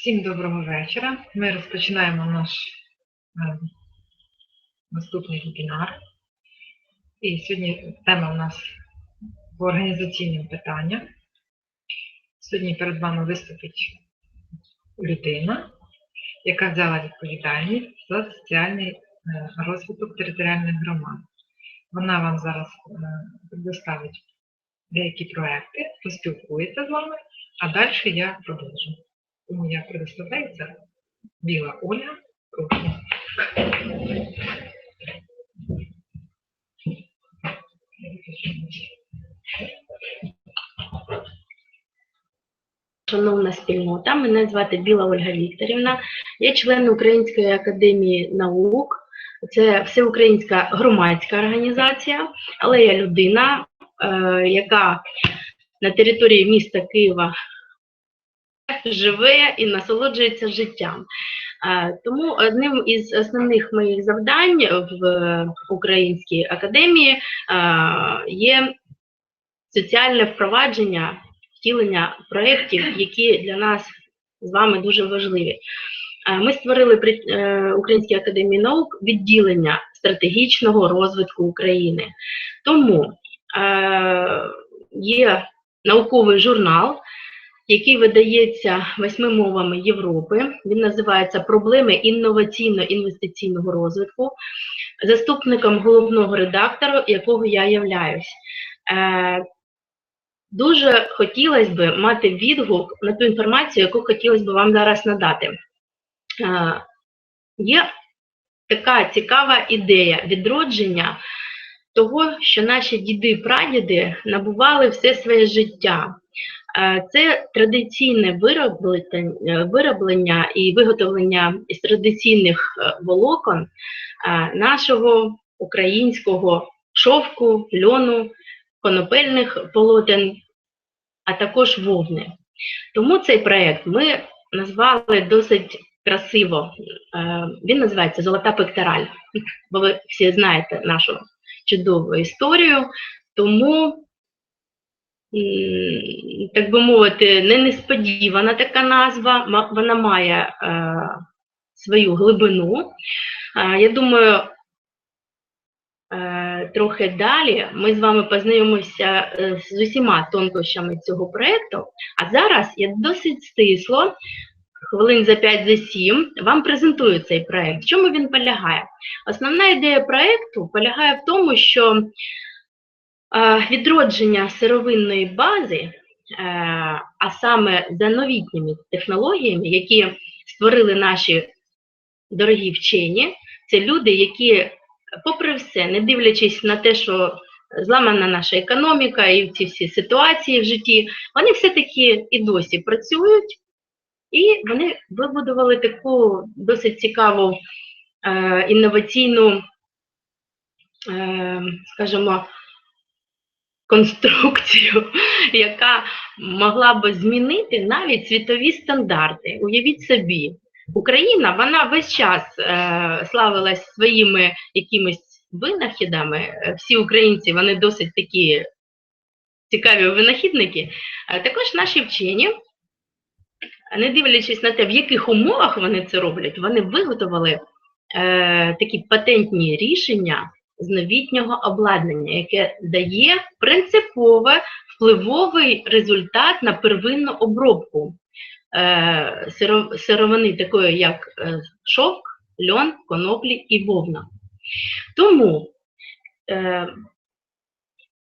Всім доброго вечора. Ми розпочинаємо наш е, наступний вебінар. І сьогодні тема у нас по організаційним питанням. Сьогодні перед вами виступить людина, яка взяла відповідальність за соціальний е, розвиток територіальних громад. Вона вам зараз е, предоставить деякі проекти, поспілкується з вами, а далі я продовжу. Тому я предоставляю це Біла Оля. Шановна спільнота, мене звати Біла Ольга Вікторівна. Я член Української академії наук. Це всеукраїнська громадська організація, але я людина, е, яка на території міста Києва живе і насолоджується життям. Е, Тому одним із основних моїх завдань в Українській академії е, є соціальне впровадження втілення проєктів, які для нас з вами дуже важливі. Е, Ми створили при е, Українській академії наук відділення стратегічного розвитку України. Тому е, є науковий журнал, який видається восьми мовами Європи. Він називається Проблеми інноваційно-інвестиційного розвитку, заступником головного редактора, якого я являюсь. Е, Дуже хотілося б мати відгук на ту інформацію, яку хотілося б вам зараз надати. Е, Є така цікава ідея відродження того, що наші діди-прадіди набували все своє життя. Е, Це традиційне вироблення, вироблення і виготовлення із традиційних е, волокон е, нашого українського шовку, льону, конопельних полотен, а також вовни. Тому цей проєкт ми назвали досить красиво. Е, Він називається Золота пектораль, бо ви всі знаєте нашу чудову історію. Тому, так би мовити, не несподівана така назва, вона має е, свою глибину. Е, Я думаю, Е, трохи далі ми з вами познайомимося е, з усіма тонкощами цього проєкту. А зараз я досить стисло, хвилин за 5 за 7, вам презентую цей проєкт. В чому він полягає? Основна ідея проєкту полягає в тому, що відродження сировинної бази, е, а саме за новітніми технологіями, які створили наші дорогі вчені, це люди, які попри все, не дивлячись на те, що зламана наша економіка і ці всі ситуації в житті, вони все-таки і досі працюють, і вони вибудували таку досить цікаву е, інноваційну, е, скажімо, конструкцію, яка могла би змінити навіть світові стандарти. Уявіть собі, Україна вона весь час е, славилась своїми якимись винахідами. Е, Всі українці вони досить такі цікаві винахідники. Е, також наші вчені, не дивлячись на те, в яких умовах вони це роблять, вони виготовили е, такі патентні рішення з новітнього обладнання, яке дає принципове впливовий результат на первинну обробку е, сировини, такої як е, шовк, льон, коноплі і вовна. Тому е,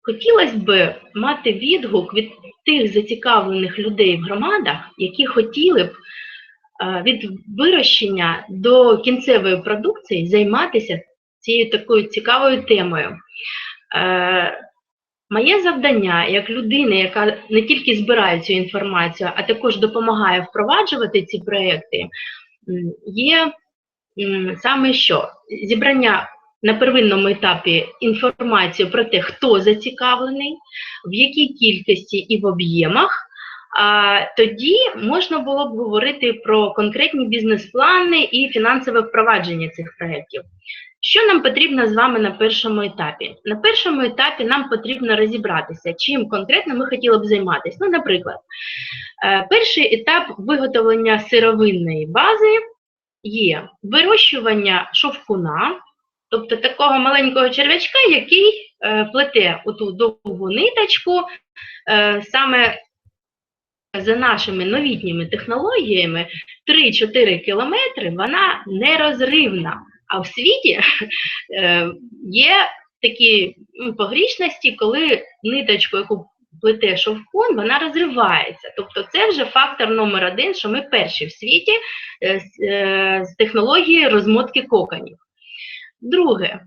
хотілося б мати відгук від тих зацікавлених людей в громадах, які хотіли б е, від вирощення до кінцевої продукції займатися цією такою цікавою темою. Е, Моє завдання як людини, яка не тільки збирає цю інформацію, а також допомагає впроваджувати ці проекти, є саме що зібрання на первинному етапі інформації про те, хто зацікавлений, в якій кількості і в об'ємах. А тоді можна було б говорити про конкретні бізнес-плани і фінансове впровадження цих проєктів. Що нам потрібно з вами на першому етапі? На першому етапі нам потрібно розібратися, чим конкретно ми хотіли б займатися. Ну, наприклад, е, перший етап виготовлення сировинної бази є вирощування шовкуна, тобто такого маленького черв'ячка, який е, плете оту довгу ниточку е, саме за нашими новітніми технологіями 3-4 кілометри вона нерозривна. А в світі е, є такі ну, погрішності, коли ниточку, яку плете шовкун, вона розривається. Тобто це вже фактор номер один, що ми перші в світі е, з, е, технології розмотки коконів. Друге,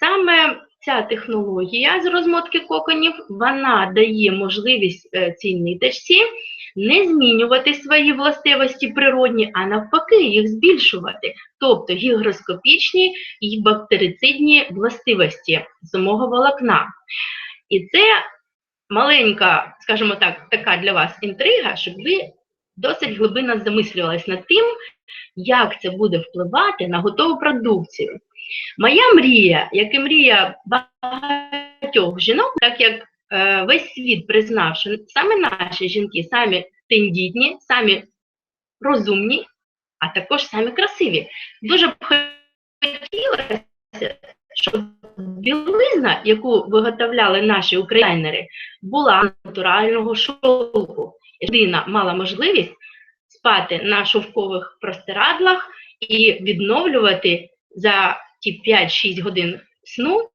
саме ця технологія з розмотки коконів, вона дає можливість цій ниточці не змінювати свої властивості природні, а навпаки, їх збільшувати, тобто гігроскопічні і бактерицидні властивості самого волокна. І це маленька, скажімо так, така для вас інтрига, щоб ви досить глибинно замислювались над тим, як це буде впливати на готову продукцію. Моя мрія, як і мрія багатьох жінок, так як весь світ признав, що саме наші жінки самі тендітні, самі розумні, а також самі красиві. Дуже б хотілося, щоб білизна, яку виготовляли наші українери, була натурального шовку. Людина мала можливість спати на шовкових простирадлах і відновлювати за ті 5-6 годин сну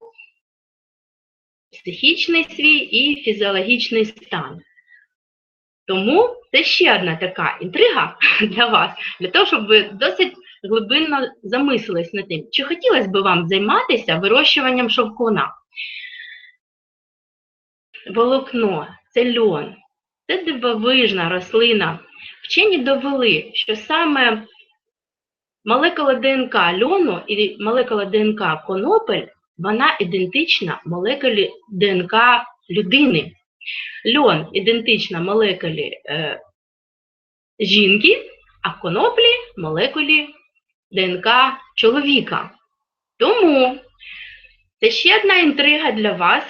психічний свій і фізіологічний стан. Тому це ще одна така інтрига для вас, для того, щоб ви досить глибинно замислились над тим, чи хотілося б вам займатися вирощуванням шовкуна. Волокно це льон, це дивовижна рослина. Вчені довели, що саме молекула ДНК льону і молекула ДНК конопель, вона ідентична молекулі ДНК людини. Льон ідентична молекулі е, жінки, а коноплі молекулі ДНК чоловіка. Тому це ще одна інтрига для вас,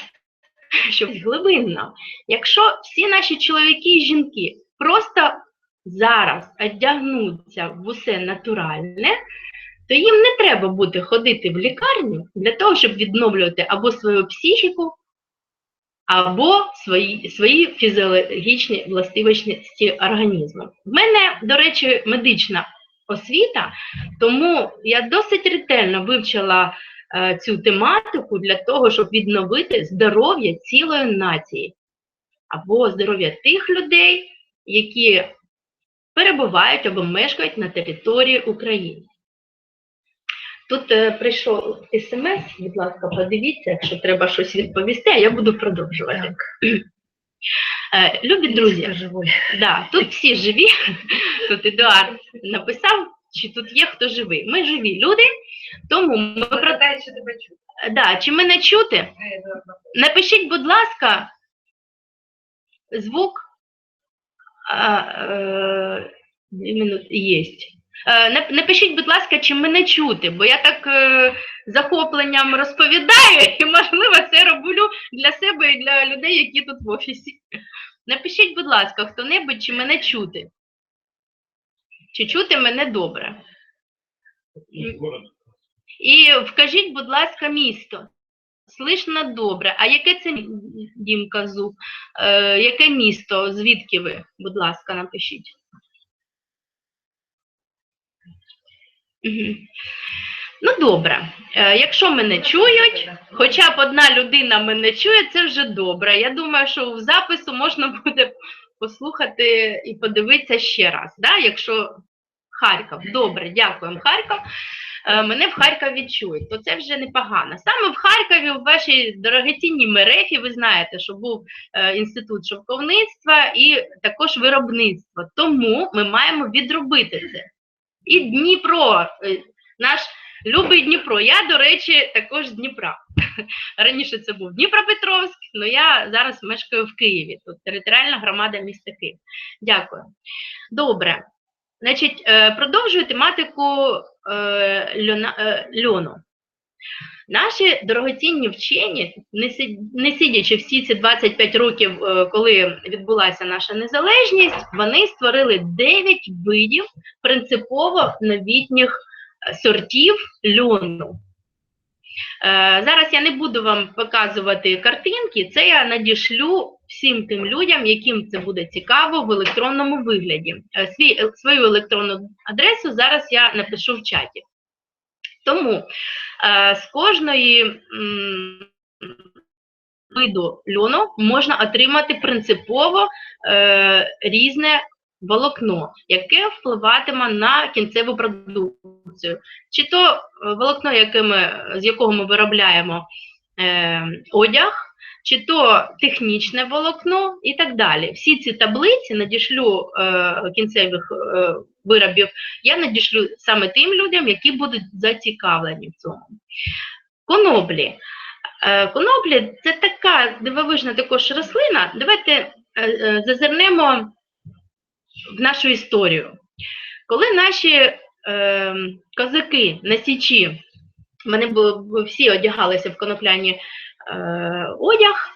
щоб глибинно. Якщо всі наші чоловіки і жінки просто зараз одягнуться в усе натуральне, то їм не треба буде ходити в лікарню для того, щоб відновлювати або свою психіку, або свої, свої фізіологічні властивості організму. В мене, до речі, медична освіта, тому я досить ретельно вивчила е, цю тематику для того, щоб відновити здоров'я цілої нації, або здоров'я тих людей, які перебувають або мешкають на території України. Тут е, прийшов смс, будь ласка, подивіться, якщо треба щось відповісти, а я буду продовжувати. Е, любі друзі, да, тут всі живі. Тут Едуард написав, чи тут є хто живий. Ми живі люди, тому ми про Продай, що тебе чути. да, чи мене чути? Напишіть, будь ласка, звук а, е, дві Е, Напишіть, будь ласка, чи мене чути, бо я так е, захопленням розповідаю і, можливо, це роблю для себе і для людей, які тут в офісі. Напишіть, будь ласка, хто-небудь, чи мене чути. Чи чути мене добре? І вкажіть, будь ласка, місто. Слышно добре. А яке це мі- дім Казу? Е, яке місто? Звідки ви? Будь ласка, напишіть. Ну, добре. Е, якщо мене чують, хоча б одна людина мене чує, це вже добре. Я думаю, що в запису можна буде послухати і подивитися ще раз. Да? Якщо Харків, добре, дякуємо, Харків. Е, Мене в Харкові чують, то це вже непогано. Саме в Харкові, в вашій дорогоцінній мерефі, ви знаєте, що був е, інститут шовковництва і також виробництва. Тому ми маємо відробити це. І Дніпро, е, наш любий Дніпро. Я, до речі, також з Дніпра. Раніше це був Дніпропетровськ, але я зараз мешкаю в Києві. Тут територіальна громада міста Київ. Дякую. Добре. Значить, е, продовжую тематику е, льону. Наші дорогоцінні вчені, не сидячи всі ці 25 років, е, коли відбулася наша незалежність, вони створили 9 видів принципово новітніх е, сортів льону. Е, Зараз я не буду вам показувати картинки, це я надішлю всім тим людям, яким це буде цікаво в електронному вигляді. Свій, свою електронну адресу зараз я напишу в чаті. Тому е, з кожної м, виду льону можна отримати принципово е, різне волокно, яке впливатиме на кінцеву продукцію. Чи то е, волокно, яке ми, з якого ми виробляємо е, одяг, чи то технічне волокно і так далі. Всі ці таблиці надішлю е, кінцевих е, виробів, я надішлю саме тим людям, які будуть зацікавлені в цьому. Коноплі. Е, коноплі це така дивовижна також рослина. Давайте е, е, зазирнемо в нашу історію. Коли наші е, козаки на Січі, вони всі одягалися в конопляні е, одяг,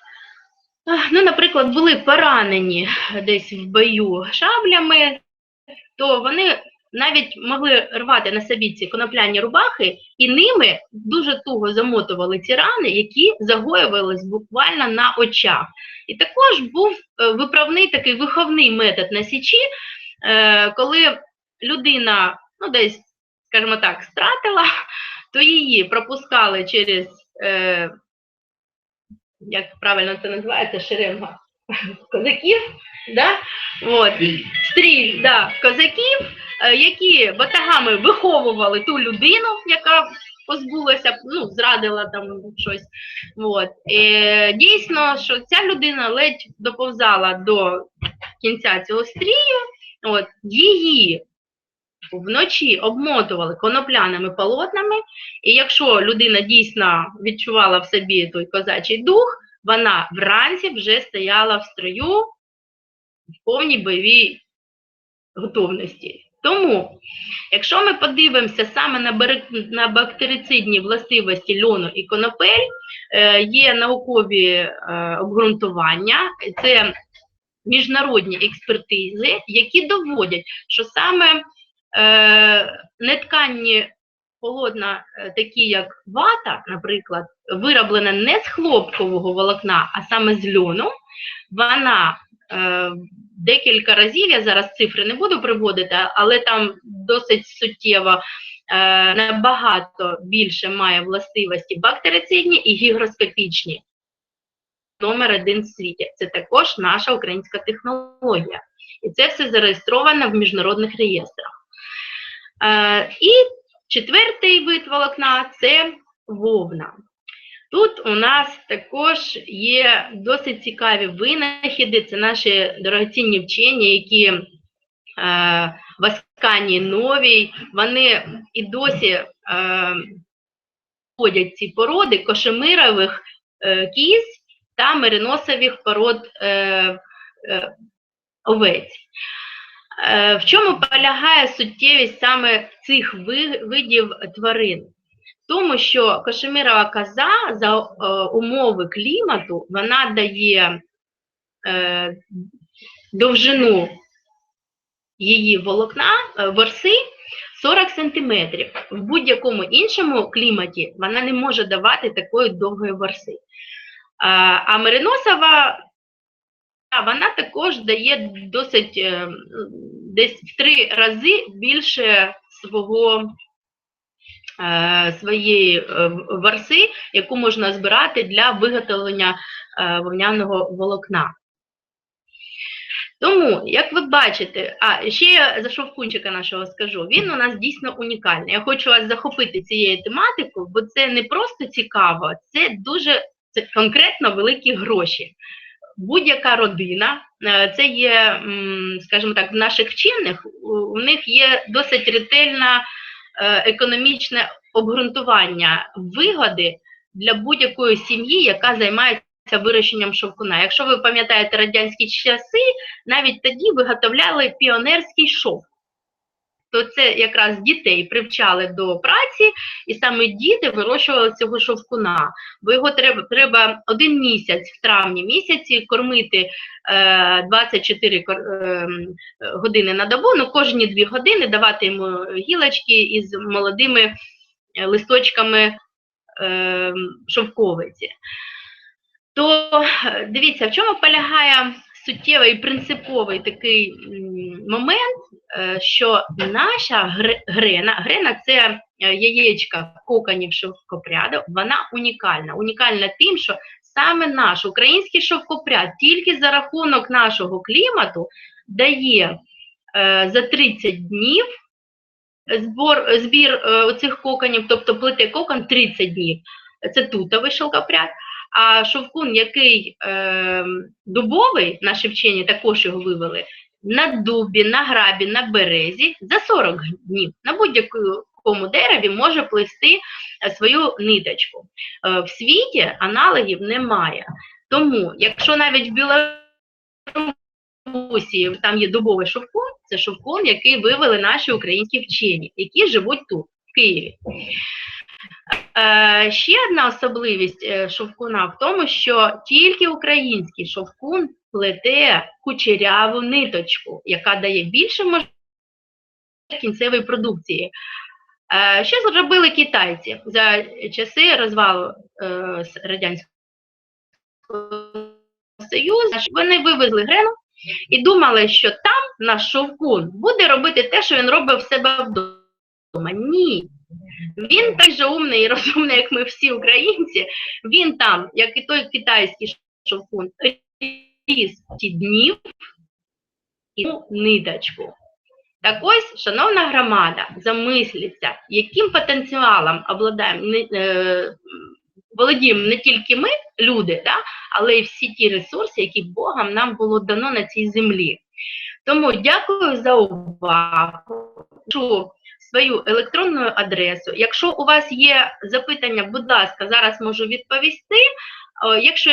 ну, наприклад, були поранені десь в бою шаблями, то вони навіть могли рвати на собі ці конопляні рубахи, і ними дуже туго замотували ці рани, які загоювались буквально на очах. І також був е, виправний такий виховний метод на січі, е, коли людина, ну десь, скажімо так, стратила, то її пропускали через, е, як правильно це називається, шеренга козаків, да? От, стріль да, козаків, е, які батагами виховували ту людину, яка позбулася, ну, зрадила там щось. От. Е, дійсно, що ця людина ледь доповзала до кінця цього стрію, от, її вночі обмотували конопляними полотнами, і якщо людина дійсно відчувала в собі той козачий дух, вона вранці вже стояла в строю в повній бойовій готовності. Тому, якщо ми подивимося саме на, на бактерицидні властивості льону і конопель, е, є наукові е, обґрунтування, це міжнародні експертизи, які доводять, що саме е, нетканні полотна, е, такі як вата, наприклад, вироблена не з хлопкового волокна, а саме з льону, вона е, декілька разів, я зараз цифри не буду приводити, але там досить суттєво е, набагато більше має властивості бактерицидні і гігроскопічні. Номер один в світі. Це також наша українська технологія. І це все зареєстровано в міжнародних реєстрах. Е, і четвертий вид волокна це вовна. Тут у нас також є досить цікаві винахіди, це наші дорогоцінні вчені, які е, в Асканії Новій, вони і досі е, ці породи кошемирових е, кіз та мериносових пород е, е, овець. Е, в чому полягає суттєвість саме цих видів тварин? тому що кашемірова коза за е, умови клімату вона дає е, довжину її волокна ворси 40 см. В будь-якому іншому кліматі вона не може давати такої довгої ворси. А, мериносова вона також дає досить е, десь в три рази більше свого е, своєї е, варси, яку можна збирати для виготовлення вовняного волокна. Тому, як ви бачите, а ще я за шовкунчика нашого скажу, він у нас дійсно унікальний. Я хочу вас захопити цією тематикою, бо це не просто цікаво, це дуже це конкретно великі гроші. Будь-яка родина, е, це є, скажімо так, в наших вчених, у- них є досить ретельна е, економічне обґрунтування вигоди для будь-якої сім'ї, яка займається вирощенням шовкуна. Якщо ви пам'ятаєте радянські часи, навіть тоді виготовляли піонерський шов. То це якраз дітей привчали до праці, і саме діти вирощували цього шовкуна. Бо його треба, треба один місяць в травні місяці кормити е, 24 кор- е, години на добу, ну кожні 2 години давати йому гілочки із молодими е, листочками е, шовковиці. То е, дивіться, в чому полягає суттєвий принциповий такий момент, е, що наша грена, грена це е, яєчка коконів шовкопряду, вона унікальна. Унікальна тим, що саме наш український шовкопряд тільки за рахунок нашого клімату дає е, за 30 днів збор, збір оцих коконів, тобто плете кокон 30 днів. Це тутовий шовкопряд. А шовкун, який е, дубовий, наші вчені також його вивели, на дубі, на грабі, на березі за 40 днів на будь-якому дереві може плести свою ниточку. Е, в світі аналогів немає. Тому, якщо навіть в Білорусі там є дубовий шовкун, це шовкун, який вивели наші українські вчені, які живуть тут, в Києві. Е, ще одна особливість е, шовкуна в тому, що тільки український шовкун плете кучеряву ниточку, яка дає більше можливостей кінцевої продукції. Е, що зробили китайці за часи розвалу Радянського Союзу? Вони вивезли грену і думали, що там наш шовкун буде робити те, що він робить в себе вдома. Ні. Він так же умний і розумний, як ми всі українці. Він там, як і той китайський шовкун, ріс ті днів і ту ниточку. Так ось, шановна громада, замисліться, яким потенціалом обладаємо, е, володіємо не тільки ми, люди, да, але й всі ті ресурси, які Богом нам було дано на цій землі. Тому дякую за увагу. Свою електронну адресу. Якщо у вас є запитання, будь ласка, зараз можу відповісти. Якщо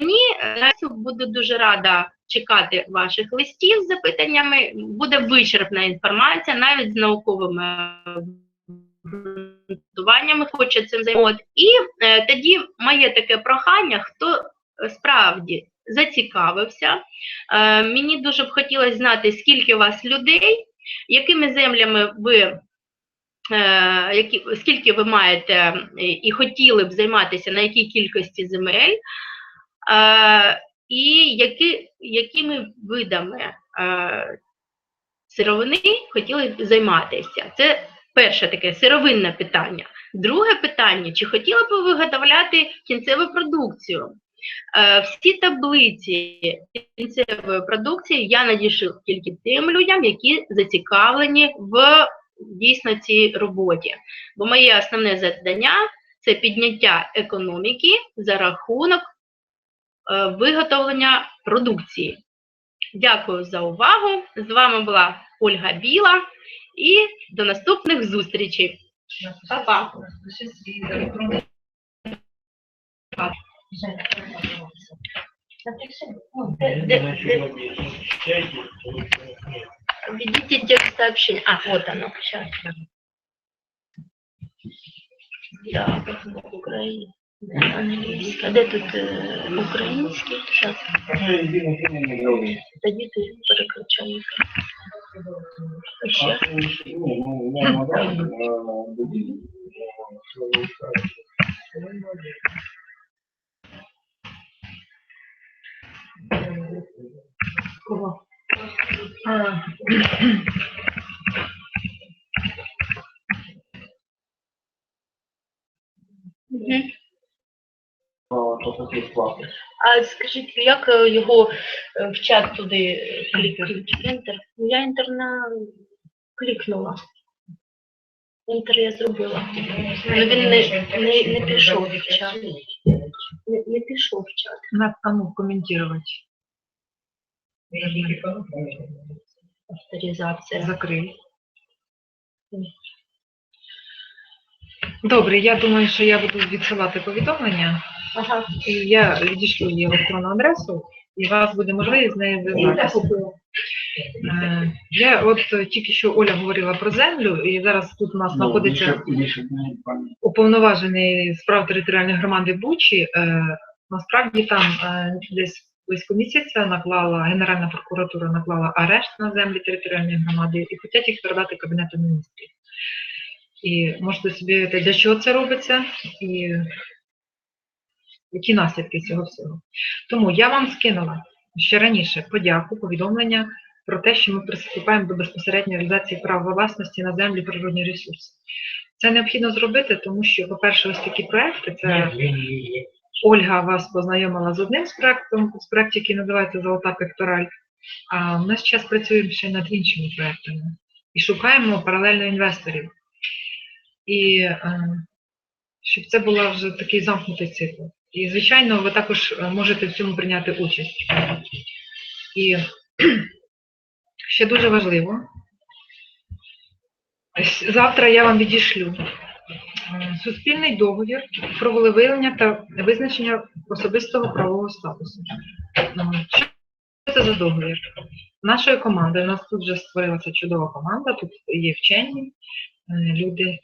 ні, е, буду дуже рада чекати ваших листів з запитаннями. Буде вичерпна інформація, навіть з науковими обґрунтуваннями хоче цим займати. І е, тоді моє таке прохання, хто е, справді зацікавився. Е, мені дуже б хотілося знати, скільки у вас людей, якими землями ви. е, Які, скільки ви маєте е, і хотіли б займатися на якій кількості земель, е, і які, якими видами сировини хотіли б займатися? Це перше таке сировинне питання. Друге питання: чи хотіли б ви виготовляти кінцеву продукцію? Е, Всі таблиці кінцевої продукції я надішлю тільки тим людям, які зацікавлені в дійсно цій роботі. Бо моє основне завдання це підняття економіки за рахунок е, виготовлення продукції. Дякую за увагу. З вами була Ольга Біла і до наступних зустрічей. Па-па. Введите текст сообщения. А, вот оно. Сейчас. Да, Украина. Англійська. А де тут український? Зараз. Тоді ти переключай. Ще. А, скажіть, як е, його е, в чат туди клікнути? Ну, Я інтер на клікнула. Інтер я зробила. Ну він не, не, не пішов в чат. Не, не пішов в чат. Надо кому комментировать. Авторизація. Закрий. Добре, я думаю, що я буду відсилати повідомлення, Ага. і я відійшлю її електронну адресу, і у вас буде можливість з нею зв'язатися. Е, Я от е, тільки що Оля говорила про землю, і зараз тут у нас Ну, знаходиться уповноважений з прав територіальної громади Бучі. Е, Насправді там десь близько місяця наклала Генеральна прокуратура наклала арешт на землі територіальної громади і хочуть їх передати Кабінету міністрів. І можете собі уявити, для чого це робиться і які наслідки цього всього. Тому я вам скинула ще раніше подяку, повідомлення про те, що ми приступаємо до безпосередньої реалізації права власності на землі природні ресурси. Це необхідно зробити, тому що, по-перше, ось такі проекти, це Ольга вас познайомила з одним з проектом, з проектів, який називається Золота пектораль. А ми зараз працюємо ще над іншими проектами і шукаємо паралельно інвесторів. І е, щоб це була вже такий замкнутий цикл. І, звичайно, ви також е, можете в цьому прийняти участь. І ще дуже важливо, завтра я вам відішлю е, суспільний договір про волевиявлення та визначення особистого правового статусу. Е, Що це за договір? Нашою командою, у нас тут вже створилася чудова команда, тут є вчені е, люди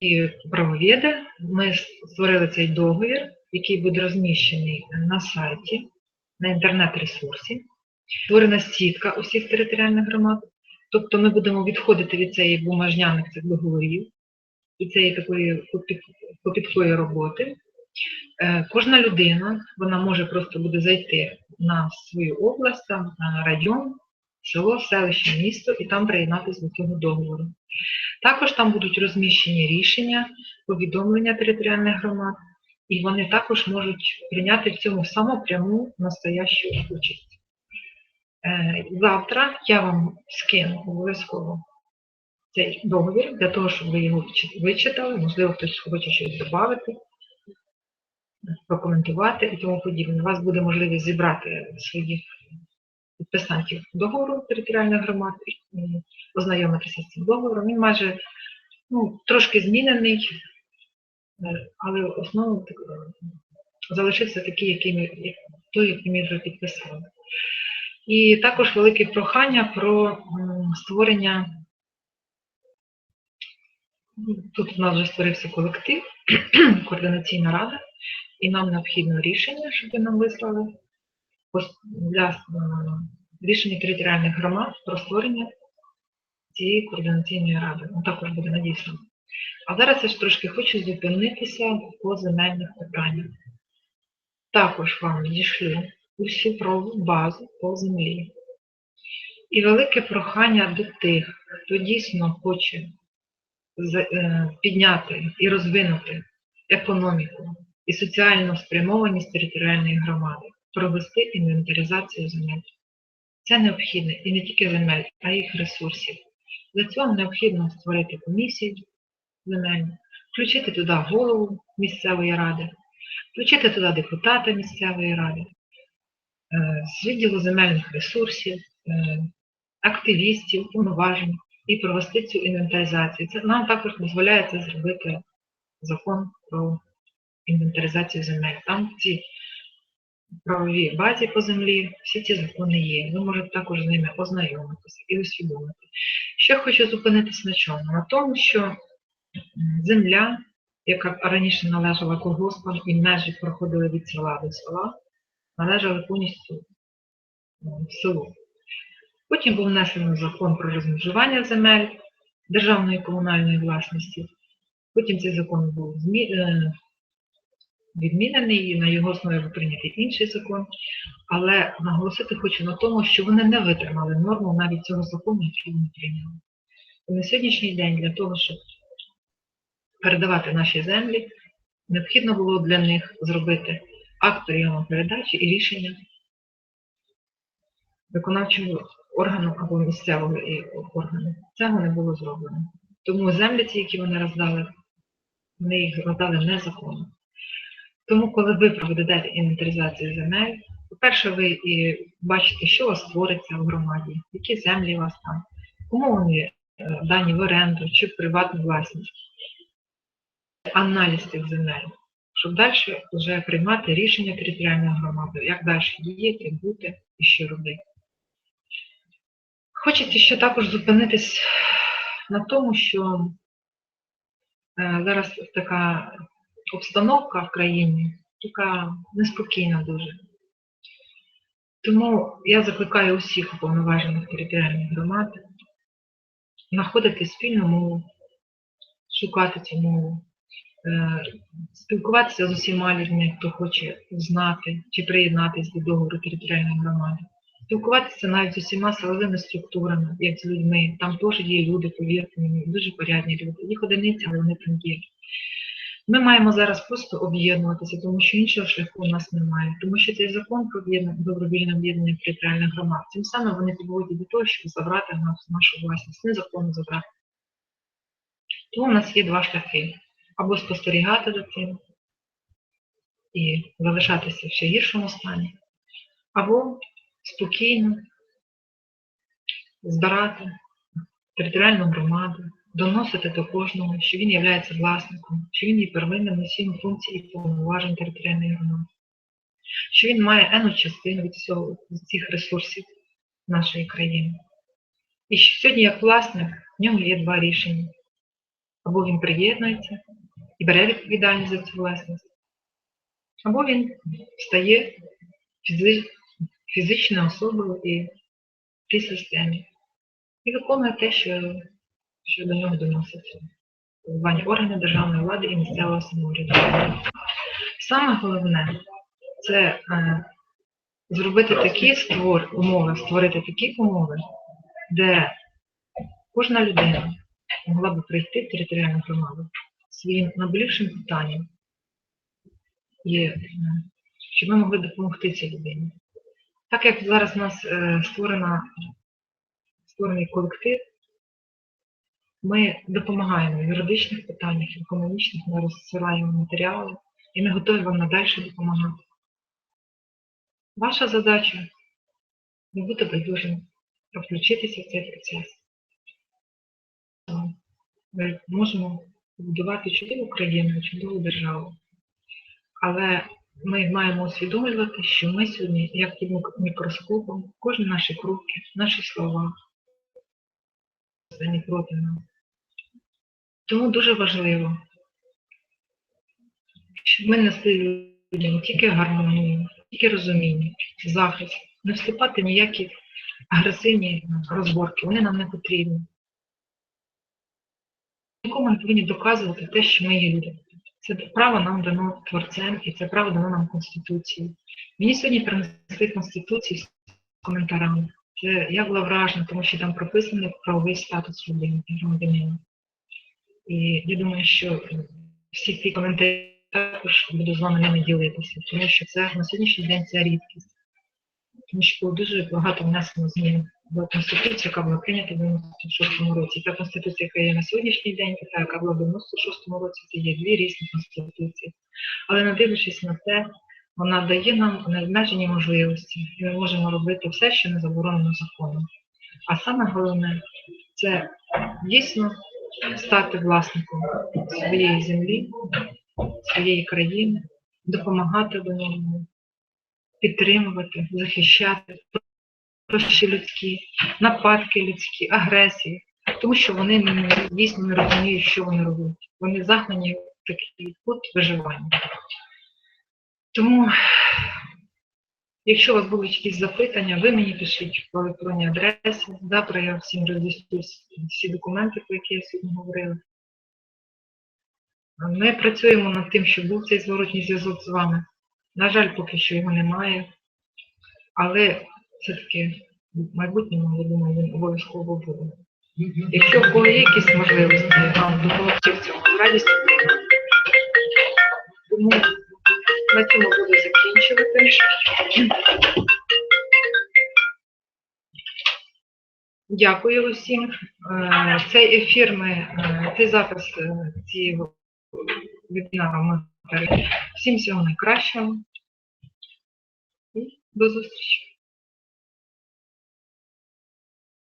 і правовіди. Ми створили цей договір, який буде розміщений на сайті, на інтернет-ресурсі. Створена сітка усіх територіальних громад. Тобто ми будемо відходити від цієї бумажняних цих договорів і цієї такої попід- попідкої роботи. Е, Кожна людина, вона може просто буде зайти на свою область, на район, село, селище, місто і там приєднатися до цього договору. Також там будуть розміщені рішення, повідомлення територіальних громад, і вони також можуть прийняти в цьому самопряму настоящу участь. Е, Завтра я вам скину обов'язково цей договір для того, щоб ви його вичитали, можливо, хтось хоче щось додати, прокоментувати і тому подібне. У вас буде можливість зібрати своїх підписантів договору територіальних громад ознайомитися з цим договором. Він майже ну, трошки змінений, е, але е, залишився такий, який ми, той, який ми вже підписали. І також велике прохання про створення. Тут у нас вже створився колектив, координаційна рада, і нам необхідно рішення, щоб нам вислали для рішення територіальних громад про створення цієї координаційної ради. Ну, також буде надіслано. А зараз я ж трошки хочу зупинитися по земельних питаннях. Також вам відійшлю правову базу по землі. І велике прохання до тих, хто дійсно хоче е, підняти і розвинути економіку і соціальну спрямованість територіальної громади, провести інвентаризацію земель. Це необхідно і не тільки земель, а й їх ресурсів. Для цього необхідно створити комісію земельну, включити туди голову місцевої ради, включити туди депутата місцевої ради, з відділу земельних ресурсів, е, активістів, повноважень і провести цю інвентаризацію. Це нам також дозволяє це зробити закон про інвентаризацію земель. Там в цій правовій базі по землі всі ці закони є. Ви можете також з ними ознайомитися і усвідомити. Ще хочу зупинитися на чому? На тому, що земля, яка раніше належала колгоспам і межі проходили від села до села, належали повністю м, селу. Потім був внесений закон про розмежування земель державної і комунальної власності. Потім цей закон був е, відмінений, і на його основі був прийнятий інший закон. Але наголосити хочу на тому, що вони не витримали норму навіть цього закону, який вони прийняли. І на сьогоднішній день для того, щоб передавати наші землі, необхідно було для них зробити акт прийому передачі і рішення виконавчого органу або місцевого органу. Цього не було зроблено. Тому землі ці, які вони роздали, вони їх роздали незаконно. Тому, коли ви проведете інвентаризацію земель, по-перше, ви і бачите, що у вас твориться в громаді, які землі у вас там, кому вони е, дані в оренду чи в приватну власність. Аналіз цих земель, щоб далі вже приймати рішення територіальної громади, як далі діяти, бути і що робити. Хочеться ще також зупинитись на тому, що е, зараз така обстановка в країні, така неспокійна дуже. Тому я закликаю усіх уповноважених територіальних громад знаходити спільну мову, шукати цю мову, спілкуватися з усіма людьми, хто хоче знати чи приєднатися до договору територіальної громади, спілкуватися навіть з усіма силовими структурами, як з людьми. Там теж є люди, повірте мені, дуже порядні люди. Їх одиниці, але вони там є. Ми маємо зараз просто об'єднуватися, тому що іншого шляху у нас немає. Тому що цей закон про добровільне об'єднання територіальних громад. Цим самим вони підводять до того, щоб забрати нашу власність, незаконно забрати. Тому у нас є два шляхи. Або спостерігати за цим і залишатися в ще гіршому стані, або спокійно збирати територіальну громаду, доносити до кожного, що він є власником, що він є первинним носієм функцій і повноважень територіальної громади, що він має ену частину від цього, цих ресурсів нашої країни. І що сьогодні, як власник, в нього є два рішення. Або він приєднується бере відповідальність за цю власність, або він стає фізи- фізичною особою і в тій системі. І виконує те, що, що до нього доноситься. Владні органи державної влади і місцевого самоврядування. Саме головне це е, зробити такі створ, умови, створити такі умови, де кожна людина могла би прийти в територіальну громаду своїм найбільшим питанням, і е, щоб ми могли допомогти цій людині. Так як зараз у нас е, створена, створений колектив, ми допомагаємо в юридичних питаннях, економічних, ми розсилаємо матеріали, і ми готові вам надалі допомагати. Ваша задача не бути байдужим, а включитися в цей процес. Ми можемо будувати чудову країну, чудову державу. Але ми маємо усвідомлювати, що ми сьогодні, як під мікроскопом, кожні наші кроки, наші слова, стані проти нас. Тому дуже важливо, щоб ми несли людям тільки гармонію, тільки розуміння, захист, не вступати в ніякі агресивні розборки, вони нам не потрібні. Нікому не повинні доказувати те, що ми є люди. Це право нам дано творцем і це право дано нам Конституцією. Мені сьогодні принесли Конституцію з коментарами. Це я була вражена, тому що там прописаний правовий статус людини громадянина. І я думаю, що всі ці коментарі також буду з вами ними ділитися, тому що це на сьогоднішній день це рідкість. Тому що було дуже багато внесено змін до Конституції, яка була прийнята в 96-му році. Та Конституція, яка є на сьогоднішній день, та, яка була в 96-му році, це є дві різні конституції. Але не дивлячись на те, вона дає нам необмежені можливості, і ми можемо робити все, що не заборонено законом. А саме головне це дійсно стати власником своєї землі, своєї країни, допомагати один одному, підтримувати, захищати прощі людські, нападки людські, агресії, тому що вони не- дійсно не розуміють, що вони роблять. Вони загнані в такий кут виживання. Тому, якщо у вас були якісь запитання, ви мені пишіть по електронній адресі. Завтра я всім розішлю всі документи, про які я сьогодні говорила. Ми працюємо над тим, щоб був цей зворотній зв'язок з вами. На жаль, поки що його немає. Але все-таки в майбутньому, я думаю, він обов'язково буде. Якщо в кого є якісь можливості вам допомогти в цьому, з радістю. Тому на цьому буду закінчувати. Дякую усім. Е, Цей ефір ми, е, цей запис е, цієї вебінару ми всім всього найкращого. І до зустрічі.